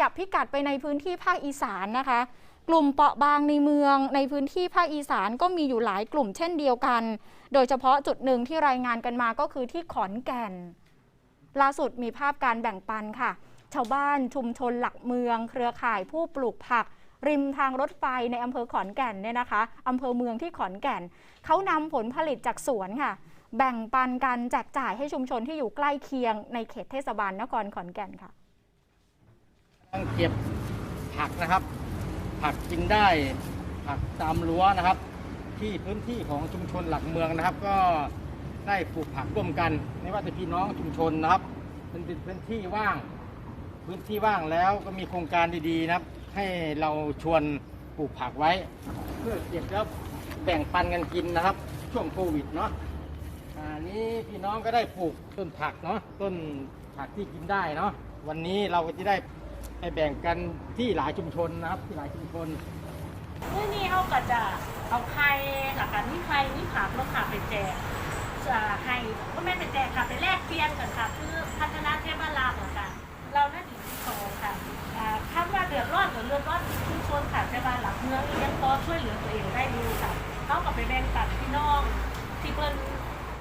ยับพิกัดไปในพื้นที่ภาคอีสานนะคะ กลุ่มเปราะบางในเมือง ในพื้นที่ภาคอีสานก็มีอยู่หลายกลุ่มเช่นเดียวกัน โดยเฉพาะจุดหนึ่งที่รายงานกันมาก็คือที่ขอนแก่น ล่าสุดมีภาพการแบ่งปันค่ะ ชาวบ้านชุมชนหลักเมือง เครือข่ายผู้ปลูกผัก ริมทางรถไฟในอำเภอขอนแก่นเนี่ยนะคะอำเภอเมืองที่ขอนแก่นเขานำผลผลิตจากสวนค่ะแบ่งปันกันแจกจ่ายให้ชุมชนที่อยู่ใกล้เคียงในเขตเทศบาลนครขอนแก่นค่ะ กำลังเก็บผักนะครับ ผักกินได้ผักตามรั้วนะครับ ที่พื้นที่ของชุมชนหลักเมืองนะครับ ก็ได้ปลูกผักร่วมกัน ไม่ว่าจะพี่น้องชุมชนนะครับเป็นพื้นที่ว่าง พื้นที่ว่างแล้วก็มีโครงการดีๆนะครับ ให้เราชวนปลูกผักไว้ เพื่อเก็บแล้วแบ่งปันกันกินนะครับ ช่วงโควิดเนาะอ่านี้พี่น้องก็ได้ปลูกต้นผักเนาะต้นผักที่กินได้เนาะวันนี้เราก็จะได้ ให้แบ่งกันที่หลายชุมชนนะครับ ที่หลายชุมชนเมื่อนี้เขาก็จะเอาไข่หลักการนี่ไข่นี่ผักแล้วค่ะไปแจกจะให้ก็ไม่ไปแจกค่ะไปแลกเปลี่ยนกันค่ะคือพัฒนาเทพลาเหมือนกัน เราหน้าที่ที่สอค่ะอ่าคำว่าเดือดร้อนหรือเลือดร้อนชุมชนค่ะเทพาหลักเมืองยังพอช่วยเหลือตัวเองได้ดูค่ะเขาก็ไปแบ่งปันพี่น้องที่เพิ่น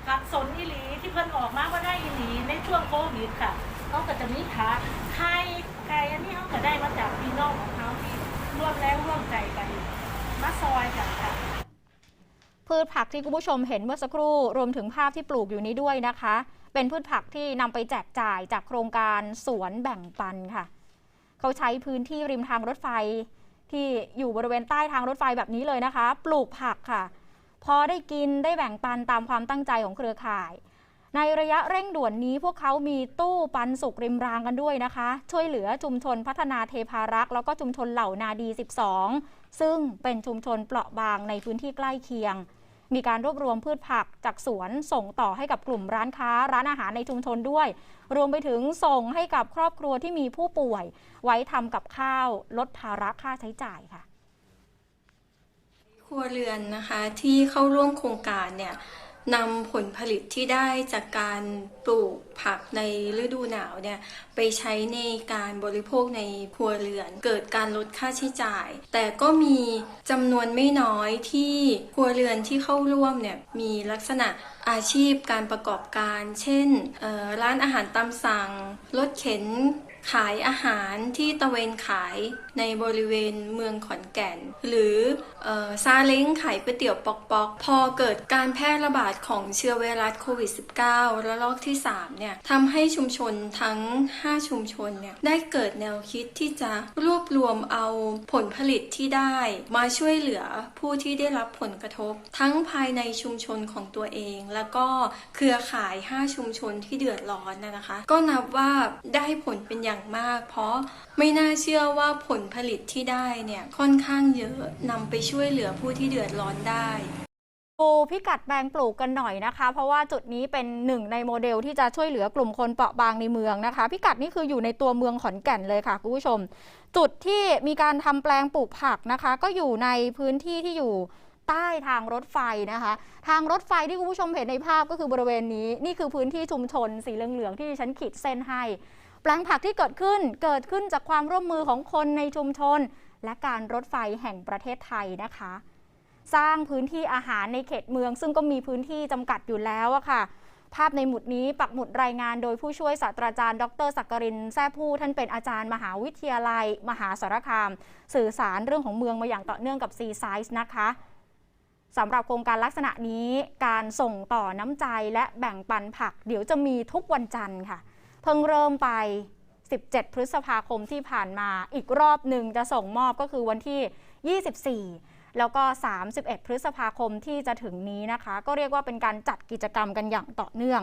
ขัดสนอีหลีที่เพิ่นออกมาว่าได้อีหลีในช่วงโควิดค่ะเขาก็จะมีขาไข่ ไก่อันนี้เขาก็ได้มาจากพี่น้องของเขาที่ร่วมแรงร่วมใจกันมาซอยกันค่ะพืชผักที่คุณผู้ชมเห็นเมื่อสักครู่รวมถึงภาพที่ปลูกอยู่นี้ด้วยนะคะ เป็นพืชผักที่นำไปแจกจ่ายจากโครงการสวนแบ่งปันค่ะ เขาใช้พื้นที่ริมทางรถไฟที่อยู่บริเวณใต้ทางรถไฟแบบนี้เลยนะคะ ปลูกผักค่ะ พอได้กินได้แบ่งปันตามความตั้งใจของเครือข่าย ในระยะเร่งด่วนนี้พวกเขามีตู้ปันสุกริมรางกันด้วยนะคะ ช่วยเหลือชุมชนพัฒนาเทพารักษ์แล้วก็ชุมชนเหล่านาดี 12 ซึ่งเป็นชุมชนเปราะบางในพื้นที่ใกล้เคียง มีการรวบรวมพืชผักจากสวนส่งต่อให้กับกลุ่มร้านค้าร้านอาหารในชุมชนด้วย รวมไปถึงส่งให้กับครอบครัวที่มีผู้ป่วย ไว้ทำกับข้าวลดภาระค่าใช้จ่ายค่ะ ครัวเรือนนะคะที่เข้าร่วมโครงการเนี่ย นำผลผลิตที่ได้จากการปลูกผักในฤดูหนาวเนี่ยไปใช้ในการบริโภคในครัวเรือน เกิดการลดค่าใช้จ่าย แต่ก็มีจำนวนไม่น้อยที่ครัวเรือนที่เข้าร่วมเนี่ยมีลักษณะอาชีพการประกอบการ เช่นร้านอาหารตามสั่งรถเข็น ขายอาหารที่ตะเวนขายในบริเวณเมืองขอนแก่น หรืออซาเล้งขายก๋วยเตี๋ยวปอกๆพอเกิดการแพร่ระบาดของเชื้อไวรัสโควิด -19 ระลอกที่3เนี่ยทำให้ชุมชนทั้ง 5 ชุมชนเนี่ยได้เกิดแนวคิดที่จะรวบรวมเอาผลผลิตที่ได้ มาช่วยเหลือผู้ที่ได้รับผลกระทบ ทั้งภายในชุมชนของตัวเอง แล้วก็เครือข่าย 5 ชุมชนที่เดือดร้อนนะนะคะ ก็นับว่าได้ผลเป็นอย่างมาก เพราะไม่น่าเชื่อว่าผลผลิตที่ได้เนี่ยค่อนข้างเยอะนำไปช่วยเหลือผู้ที่เดือดร้อนได้ดูพิกัดแปลงปลูกกันหน่อยนะคะ เพราะว่าจุดนี้เป็นหนึ่งในโมเดลที่จะช่วยเหลือกลุ่มคนเปราะบางในเมืองนะคะ พิกัดนี้คืออยู่ในตัวเมืองขอนแก่นเลยค่ะคุณผู้ชม จุดที่มีการทำแปลงปลูกผักนะคะ ก็อยู่ในพื้นที่ที่อยู่ใต้ทางรถไฟนะคะ ทางรถไฟที่คุณผู้ชมเห็นในภาพก็คือบริเวณนี้ นี่คือพื้นที่ชุมชนสีเหลืองๆที่ฉันขีดเส้นให้ แปลงผักที่เกิดขึ้นเกิดขึ้นจากความร่วมมือของคนในชุมชน และการรถไฟแห่งประเทศไทยนะคะ สร้างพื้นที่อาหารในเขตเมือง ซึ่งก็มีพื้นที่จำกัดอยู่แล้วอะค่ะ ภาพในหมุดนี้ปักหมุดรายงานโดยผู้ช่วยศาสตราจารย์ ดรสักกรินแซ่ผู้ท่านเป็นอาจารย์มหาวิทยาลัย มหาสารคาม สื่อสารเรื่องของเมืองมาอย่างต่อเนื่องกับซีไซส์นะคะสำหรับโครงการลักษณะนี้การส่งต่อน้ำใจและแบ่งปันผัก เดี๋ยวจะมีทุกวันจันทร์ค่ะ เพิ่งเริ่มไป 17 พฤษภาคมที่ผ่านมา อีกรอบหนึ่งจะส่งมอบก็คือวันที่ 24 แล้วก็ 31 พฤษภาคมที่จะถึงนี้นะคะ ก็เรียกว่าเป็นการจัดกิจกรรมกันอย่างต่อเนื่อง